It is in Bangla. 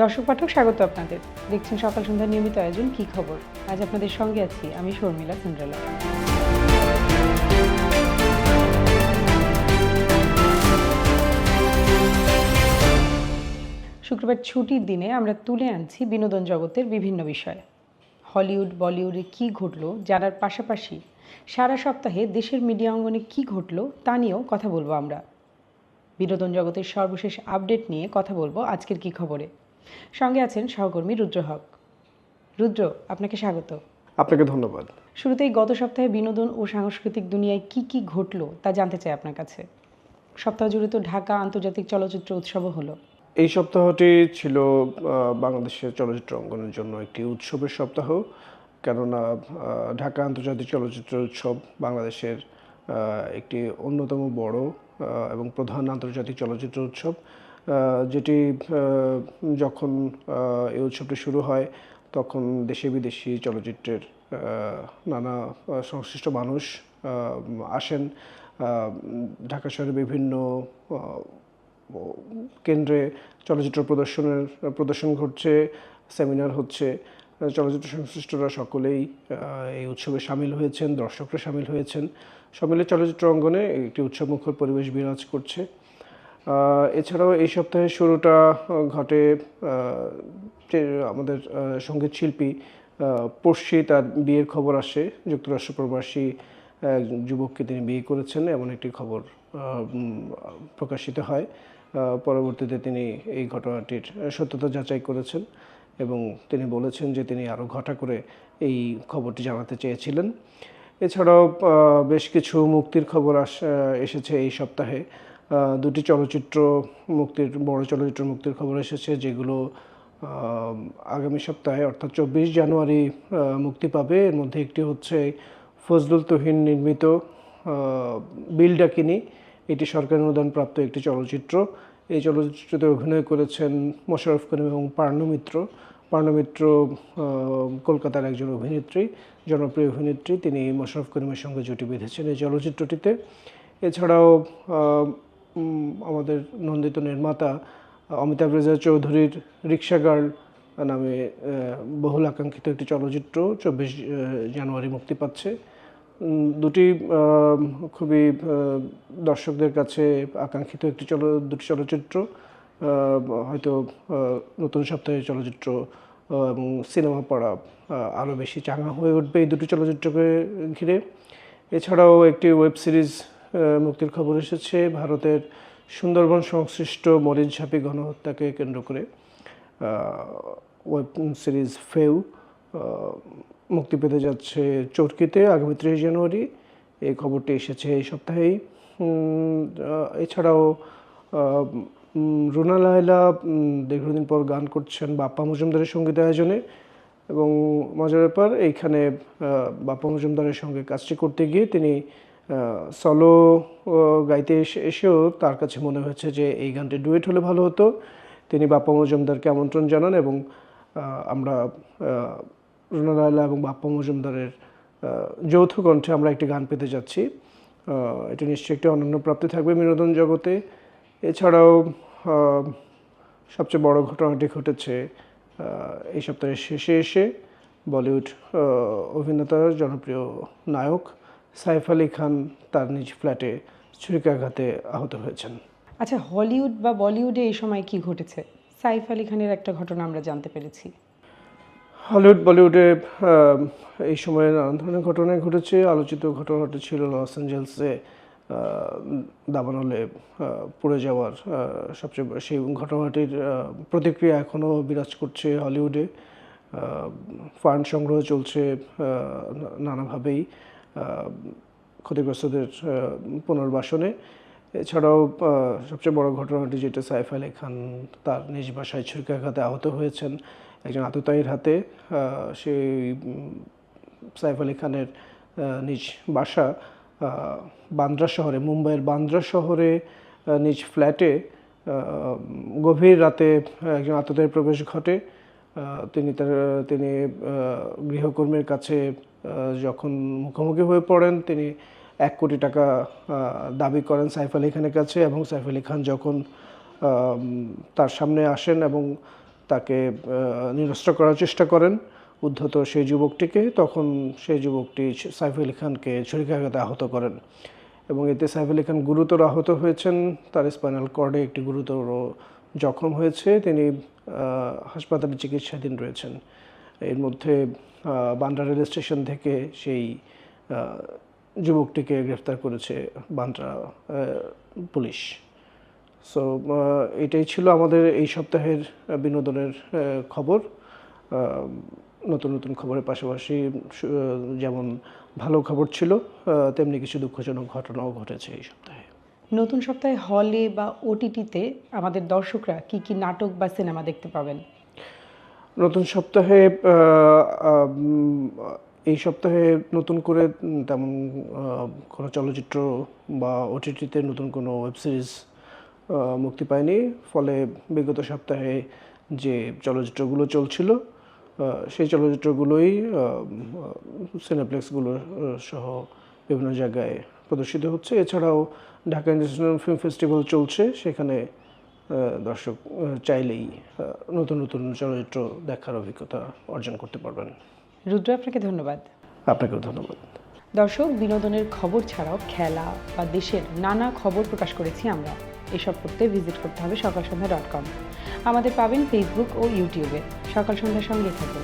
দর্শক পাঠক স্বাগত আপনাদের। দেখছেন সকাল সন্ধ্যা নিয়মিত আয়োজন কি খবর? আজ আপনাদের সঙ্গে আছি আমি শর্মিলা সিন্ড্রেলা শুক্রবার ছুটির দিনে আমরা তুলে আনছি বিনোদন জগতের বিভিন্ন বিষয়। হলিউড, বলিউডে কি ঘটলো, জানার পাশাপাশি সারা সপ্তাহে দেশের মিডিয়া অঙ্গনে কি ঘটলো, তা নিয়েও কথা বলব আমরা। বিনোদন জগতের সর্বশেষ আপডেট নিয়ে কথা বলব আজকের কি খবরে। সঙ্গে আছেন সহকর্মী রুদ্র হক। রুদ্র আপনাকে স্বাগত। আপনাকে ধন্যবাদ। শুরুতেই গত সপ্তাহে বিনোদন ও সাংস্কৃতিক দুনিয়ায় কি কি ঘটলো তা জানতে চাই আপনার কাছে। সপ্তাহ জুড়ে তো ঢাকা আন্তর্জাতিক চলচ্চিত্র উৎসবও হলো। এই সপ্তাহটি ছিল বাংলাদেশের চলচ্চিত্র অঙ্গনের জন্য একটি উৎসবের সপ্তাহ। কেননা ঢাকা আন্তর্জাতিক চলচ্চিত্র উৎসব বাংলাদেশের একটি অন্যতম বড় এবং প্রধান আন্তর্জাতিক চলচ্চিত্র উৎসব। যেটি যখন এই উৎসবটি শুরু হয়, তখন দেশে বিদেশি চলচ্চিত্রের নানা সংশ্লিষ্ট মানুষ আসেন ঢাকা শহরের বিভিন্ন কেন্দ্রে চলচ্চিত্র প্রদর্শনের, প্রদর্শন ঘটছে, সেমিনার হচ্ছে, চলচ্চিত্র সংশ্লিষ্টরা সকলেই এই উৎসবে সামিল হয়েছেন, দর্শকরা সামিল হয়েছেন। সব মিলে চলচ্চিত্র অঙ্গনে একটি উৎসবমুখর পরিবেশ বিরাজ করছে। এছাড়াও এই সপ্তাহের শুরুটা ঘটে আমাদের সংগীত শিল্পী পড়শি, তার বিয়ের খবর আসে। যুক্তরাষ্ট্র প্রবাসী যুবককে তিনি বিয়ে করেছেন, এমন একটি খবর প্রকাশিত হয়। পরবর্তীতে তিনি এই ঘটনাটির সত্যতা যাচাই করেছেন এবং তিনি বলেছেন যে তিনি আরও ঘটা করে এই খবরটি জানাতে চেয়েছিলেন। এছাড়াও বেশ কিছু মুক্তির খবর আস, এসেছে এই সপ্তাহে। দুটি চলচ্চিত্র মুক্তির, বড় চলচ্চিত্র মুক্তির খবর এসেছে, যেগুলো আগামী সপ্তাহে, অর্থাৎ চব্বিশ জানুয়ারি মুক্তি পাবে। এর মধ্যে একটি হচ্ছে ফজলুল তহিন নির্মিত বিল ডাকিনি। এটি সরকারি অনুদানপ্রাপ্ত একটি চলচ্চিত্র। এই চলচ্চিত্রতে অভিনয় করেছেন মোশাররফ করিম এবং পার্ণু মিত্র। পার্ণু মিত্র কলকাতার একজন অভিনেত্রী, জনপ্রিয় অভিনেত্রী। তিনি মোশাররফ করিমের সঙ্গে জুটি বেঁধেছেন এই চলচ্চিত্রটিতে। এছাড়াও আমাদের নন্দিত নির্মাতা অমিতাভ রেজা চৌধুরীর রিক্সা গার্ল নামে বহুল আকাঙ্ক্ষিত একটি চলচ্চিত্র চব্বিশ জানুয়ারি মুক্তি পাচ্ছে। দুটি খুবই দর্শকদের কাছে আকাঙ্ক্ষিত একটি চল, দুটি চলচ্চিত্র হয়তো নতুন সপ্তাহে চলচ্চিত্র এবং সিনেমা পড়া আরও বেশি চাঙা হয়ে উঠবে এই দুটি চলচ্চিত্রকে ঘিরে। এছাড়াও একটি ওয়েব সিরিজ মুক্তির খবর এসেছে। ভারতের সুন্দরবন সংশ্লিষ্ট মরিচঝাপি গণহত্যাকে কেন্দ্র করে ওয়েব সিরিজ ফেউ মুক্তি পেতে যাচ্ছে চরকিতে আগামী ত্রিশ জানুয়ারি। এই খবরটি এসেছে এই সপ্তাহেই। এছাড়াও রুনা লায়লা দীর্ঘদিন পর গান করছেন বাপ্পা মজুমদারের সংগীত আয়োজনে এবং মজার ব্যাপার, এইখানে বাপ্পা মজুমদারের সঙ্গে কাজটি করতে গিয়ে তিনি সলো গাইতে এসে- এসেও তার কাছে মনে হয়েছে যে এই গানটি ডুয়েট হলে ভালো হতো। তিনি বাপ্পা মজুমদারকে আমন্ত্রণ জানান এবং আমরা রুনা লায়লা এবং বাপ্পা মজুমদারের যৌথ কণ্ঠে আমরা একটি গান পেতে যাচ্ছি। এটি নিশ্চয়ই একটি অনন্য প্রাপ্তি থাকবে বিনোদন জগতে। এছাড়াও সবচেয়ে বড় ঘটনাটি ঘটেছে এই সপ্তাহের শেষে এসে বলিউড অভিনেতা, জনপ্রিয় নায়ক সাইফ আলী খান তার নিজ ফ্ল্যাটে ছুরিকাঘাতে আহত হয়েছেন। আচ্ছা হলিউড বা বলিউডে এই সময় কি ঘটেছে? সাইফ আলী খানের একটা ঘটনা আমরা জানতে পেরেছি। হলিউড বলিউডে এই সময়ে নানান ধরনের ঘটনা ঘটেছে। আলোচিত ঘটনাটি ছিল লস অ্যাঞ্জেলসে দাবানলে পড়ে যাওয়ার সবচেয়ে সেই ঘটনাটির প্রতিক্রিয়া এখনও বিরাজ করছে হলিউডে। ফান্ড সংগ্রহ চলছে নানাভাবেই। ক্ষতিগ্রস্তদের পুনর্বাসনে। এছাড়াও সবচেয়ে বড় ঘটনাটি যেটা সাইফ আলী খান তার নিজ বাসায় ছুরিকাঘাতে আহত হয়েছেন। একজন আততায়ীর হাতে সেই সাইফ আলী খানের নিজ বাসা বান্দ্রা শহরে, মুম্বাইয়ের বান্দ্রা শহরে নিজ ফ্ল্যাটে গভীর রাতে একজন আততায়ীর প্রবেশ ঘটে। তিনি তার, তিনি গৃহকর্মীর কাছে যখন মুখোমুখি হয়ে পড়েন তিনি এক কোটি টাকা দাবি করেন সাইফ আলী খানের কাছে এবং সাইফ আলী খান যখন তার সামনে আসেন এবং তাকে আহ, নিরস্ত্র করার চেষ্টা করেন উদ্ধত সেই যুবকটিকে তখন সেই যুবকটি সাইফ আলী খানকে ছুরিকাঘাতে আহত করেন এবং এতে সাইফ আলী খান গুরুতর আহত হয়েছেন। তার স্পাইনাল কর্ডে একটি গুরুতর জখম হয়েছে। তিনি হাসপাতালে চিকিৎসাধীন রয়েছেন। এর মধ্যে বান্দ্রা রেল স্টেশন থেকে সেই যুবকটিকে গ্রেফতার করেছে বান্দ্রা পুলিশ। সো এটাই ছিল আমাদের এই সপ্তাহের বিনোদনের খবর। নতুন নতুন খবরের পাশাপাশি যেমন ভালো খবর ছিল তেমনি কিছু দুঃখজনক ঘটনাও ঘটেছে এই সপ্তাহে। নতুন সপ্তাহে হলে বা ওটিটিতে আমাদের দর্শকরা কি কি নাটক বা সিনেমা দেখতে পাবেন? নতুন সপ্তাহে এই সপ্তাহে নতুন করে তেমন কোনো চলচ্চিত্র বা ওটিটিতে নতুন কোনো ওয়েব সিরিজ মুক্তি পায়নি। ফলে বিগত সপ্তাহে যে চলচ্চিত্রগুলো চলছিল সেই চলচ্চিত্রগুলোই সিনেপ্লেক্সগুলো সহ বিভিন্ন জায়গায় প্রদর্শিত হচ্ছে। এছাড়াও ঢাকা ইন্টারন্যাশনাল ফিল্ম ফেস্টিভ্যাল চলছে। সেখানে দর্শক চাইলেই নতুন নতুন চলচ্চিত্র দেখার অভিজ্ঞতা অর্জন করতে পারবেন। রুদ্র আপনাকে ধন্যবাদ। আপনাকেও ধন্যবাদ। দর্শক বিনোদনের খবর ছাড়াও খেলা বা দেশের নানা খবর প্রকাশ করেছি আমরা। এসব করতে ভিজিট করতে হবে সকাল সন্ধ্যা ডট কম আমাদের পাবেন ফেসবুক ও ইউটিউবে সকাল সন্ধ্যার সঙ্গে থাকুন।